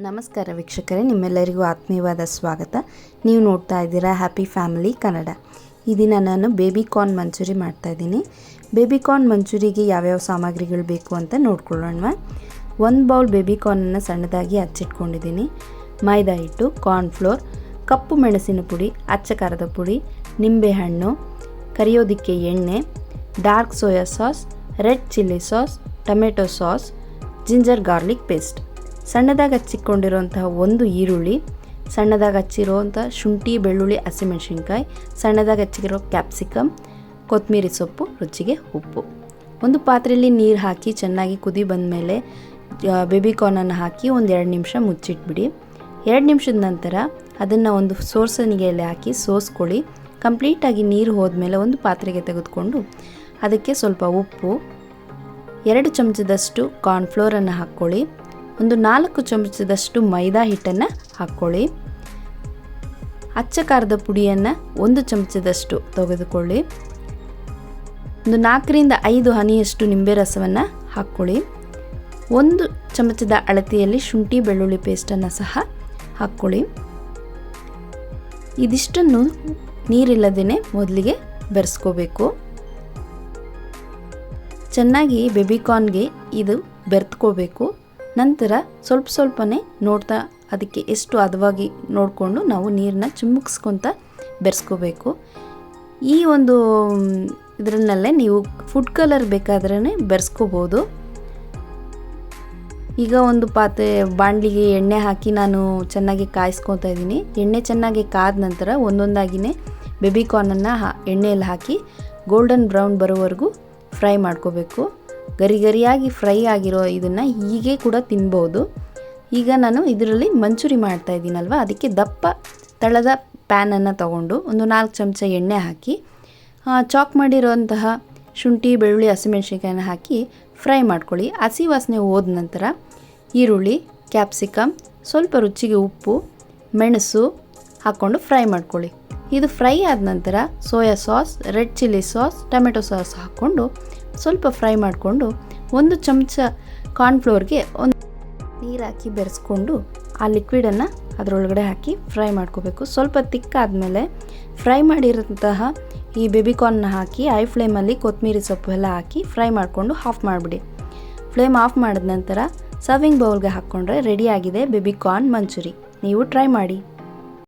ನಮಸ್ಕಾರ ವೀಕ್ಷಕರೇ, ನಿಮ್ಮೆಲ್ಲರಿಗೂ ಆತ್ಮೀಯವಾದ ಸ್ವಾಗತ. ನೀವು ನೋಡ್ತಾ ಇದ್ದೀರಾ ಹ್ಯಾಪಿ ಫ್ಯಾಮಿಲಿ ಕನ್ನಡ. ಈ ದಿನ ನಾನು ಬೇಬಿ ಕಾರ್ನ್ ಮಂಚೂರಿ ಮಾಡ್ತಾಯಿದ್ದೀನಿ ಬೇಬಿ ಕಾರ್ನ್ ಮಂಚೂರಿಗೆ ಯಾವ್ಯಾವ ಸಾಮಗ್ರಿಗಳು ಬೇಕು ಅಂತ ನೋಡ್ಕೊಳ್ಳೋಣ ಒಂದು ಬೌಲ್ ಬೇಬಿ ಕಾರ್ನನ್ನು ಸಣ್ಣದಾಗಿ ಹಚ್ಚಿಟ್ಕೊಂಡಿದ್ದೀನಿ. ಮೈದಾ ಹಿಟ್ಟು ಕಾರ್ನ್ಫ್ಲೋರ್ ಕಪ್ಪು ಮೆಣಸಿನ ಪುಡಿ, ಅಚ್ಚ ಖಾರದ ಪುಡಿ ನಿಂಬೆಹಣ್ಣು ಕರಿಯೋದಿಕ್ಕೆ ಎಣ್ಣೆ, dark soya sauce, red chilli sauce, tomato sauce, ginger garlic paste. ಸಣ್ಣದಾಗಿ ಹಚ್ಚಿಕೊಂಡಿರುವಂತಹ ಒಂದು ಈರುಳ್ಳಿ, ಸಣ್ಣದಾಗಿ ಹಚ್ಚಿರುವಂಥ ಶುಂಠಿ, ಬೆಳ್ಳುಳ್ಳಿ, ಹಸಿಮೆಣಸಿನ್ಕಾಯಿ, ಸಣ್ಣದಾಗಿ ಹಚ್ಚಿರೋ ಕ್ಯಾಪ್ಸಿಕಮ್ ಕೊತ್ತಂಬರಿ ಸೊಪ್ಪು, ರುಚಿಗೆ ಉಪ್ಪು. ಒಂದು ಪಾತ್ರೆಯಲ್ಲಿ ನೀರು ಹಾಕಿ ಚೆನ್ನಾಗಿ ಕುದಿ ಬಂದಮೇಲೆ ಬೇಬಿ ಕಾರ್ನನ್ನು ಹಾಕಿ ಒಂದು ಎರಡು ನಿಮಿಷ ಮುಚ್ಚಿಟ್ಬಿಡಿ. ಎರಡು ನಿಮಿಷದ ನಂತರ ಅದನ್ನು ಒಂದು ಸೋರ್ಸನಿಗೆಯಲ್ಲಿ ಹಾಕಿ ಸೋಸ್ಕೊಳ್ಳಿ. ಕಂಪ್ಲೀಟಾಗಿ ನೀರು ಹೋದ್ಮೇಲೆ ಒಂದು ಪಾತ್ರೆಗೆ ತೆಗೆದುಕೊಂಡು ಅದಕ್ಕೆ ಸ್ವಲ್ಪ ಉಪ್ಪು, ಎರಡು ಚಮಚದಷ್ಟು ಕಾರ್ನ್ಫ್ಲೋರನ್ನು ಹಾಕ್ಕೊಳ್ಳಿ. ಒಂದು ನಾಲ್ಕು ಚಮಚದಷ್ಟು ಮೈದಾ ಹಿಟ್ಟನ್ನು ಹಾಕ್ಕೊಳ್ಳಿ. ಅಚ್ಚ ಖಾರದ ಪುಡಿಯನ್ನು ಒಂದು ಚಮಚದಷ್ಟು ತೆಗೆದುಕೊಳ್ಳಿ. ಒಂದು ನಾಲ್ಕರಿಂದ ಐದು ಹನಿಯಷ್ಟು ನಿಂಬೆ ರಸವನ್ನು ಹಾಕ್ಕೊಳ್ಳಿ. ಒಂದು ಚಮಚದ ಅಳತೆಯಲ್ಲಿ ಶುಂಠಿ ಬೆಳ್ಳುಳ್ಳಿ ಪೇಸ್ಟನ್ನು ಸಹ ಹಾಕ್ಕೊಳ್ಳಿ. ಇದಿಷ್ಟನ್ನು ನೀರಿಲ್ಲದೇ ಮೊದಲಿಗೆ ಬೆರೆಸ್ಕೋಬೇಕು. ಚೆನ್ನಾಗಿ ಬೇಬಿಕಾರ್ನ್ಗೆ ಇದು ಬೆರೆತ್ಕೋಬೇಕು. ನಂತರ ಸ್ವಲ್ಪ ಸ್ವಲ್ಪನೇ ನೋಡ್ತಾ ಅದಕ್ಕೆ ಎಷ್ಟು ಹದವಾಗಿ ನೋಡಿಕೊಂಡು ನಾವು ನೀರನ್ನ ಚಿಮ್ಮುಕ್ಸ್ಕೊತ ಬೆರೆಸ್ಕೋಬೇಕು. ಈ ಒಂದು ಇದರನ್ನಲ್ಲೇ ನೀವು ಫುಡ್ ಕಲರ್ ಬೇಕಾದ್ರೇ ಬೆರೆಸ್ಕೋಬೋದು. ಈಗ ಒಂದು ಪಾತ್ರೆ ಬಾಣಲಿಗೆ ಎಣ್ಣೆ ಹಾಕಿ ನಾನು ಚೆನ್ನಾಗಿ ಕಾಯಿಸ್ಕೊತಾ ಇದ್ದೀನಿ. ಎಣ್ಣೆ ಚೆನ್ನಾಗಿ ಕಾದ ನಂತರ ಒಂದೊಂದಾಗಿಯೇ ಬೇಬಿ ಕಾರ್ನನ್ನು ಹಾ, ಎಣ್ಣೆಯಲ್ಲಿ ಹಾಕಿ ಗೋಲ್ಡನ್ ಬ್ರೌನ್ ಬರೋವರೆಗೂ ಫ್ರೈ ಮಾಡ್ಕೋಬೇಕು. ಗರಿ ಗರಿಯಾಗಿ ಫ್ರೈ ಆಗಿರೋ ಇದನ್ನು ಹೀಗೆ ಕೂಡ ತಿನ್ಬೋದು. ಈಗ ನಾನು ಇದರಲ್ಲಿ ಮಂಚೂರಿ ಮಾಡ್ತಾ ಇದ್ದೀನಲ್ವ? ಅದಕ್ಕೆ ದಪ್ಪ ತಳದ ಪ್ಯಾನನ್ನು ತಗೊಂಡು ಒಂದು ನಾಲ್ಕು ಚಮಚ ಎಣ್ಣೆ ಹಾಕಿ ಚಾಕ್ ಮಾಡಿರೋಂತಹ ಶುಂಠಿ, ಬೆಳ್ಳುಳ್ಳಿ, ಹಸಿಮೆಣ್ಸಿನ್ಕಾಯಿನ ಹಾಕಿ ಫ್ರೈ ಮಾಡ್ಕೊಳ್ಳಿ. ಹಸಿ ವಾಸನೆ ಹೋದ ನಂತರ ಈರುಳ್ಳಿ ಕ್ಯಾಪ್ಸಿಕಮ್ ಸ್ವಲ್ಪ ರುಚಿಗೆ ಉಪ್ಪು, ಮೆಣಸು ಹಾಕ್ಕೊಂಡು ಫ್ರೈ ಮಾಡ್ಕೊಳ್ಳಿ. ಇದು ಫ್ರೈ ಆದ ನಂತರ soya sauce, red chilli sauce, tomato sauce ಹಾಕ್ಕೊಂಡು ಸ್ವಲ್ಪ ಫ್ರೈ ಮಾಡಿಕೊಂಡು ಒಂದು ಚಮಚ ಕಾರ್ನ್ಫ್ಲೋರ್ಗೆ ಒಂದು ನೀರು ಹಾಕಿ ಬೆರೆಸ್ಕೊಂಡು ಆ ಲಿಕ್ವಿಡನ್ನು ಅದರೊಳಗಡೆ ಹಾಕಿ ಫ್ರೈ ಮಾಡ್ಕೋಬೇಕು. ಸ್ವಲ್ಪ ತಿಕ್ಕಾದಮೇಲೆ ಫ್ರೈ ಮಾಡಿರೋಂತಹ ಈ ಬೇಬಿಕಾರ್ನ್ನ ಹಾಕಿ ಐ ಫ್ಲೇಮಲ್ಲಿ ಕೊತ್ತಂಬರಿ ಸೊಪ್ಪು ಎಲ್ಲ ಹಾಕಿ ಫ್ರೈ ಮಾಡಿಕೊಂಡು ಆಫ್ ಮಾಡಿಬಿಡಿ. ಫ್ಲೇಮ್ ಆಫ್ ಮಾಡಿದ ನಂತರ ಸರ್ವಿಂಗ್ ಬೌಲ್ಗೆ ಹಾಕ್ಕೊಂಡ್ರೆ ರೆಡಿಯಾಗಿದೆ ಬೇಬಿಕಾರ್ನ್ ಮಂಚೂರಿ. ನೀವು ಟ್ರೈ ಮಾಡಿ.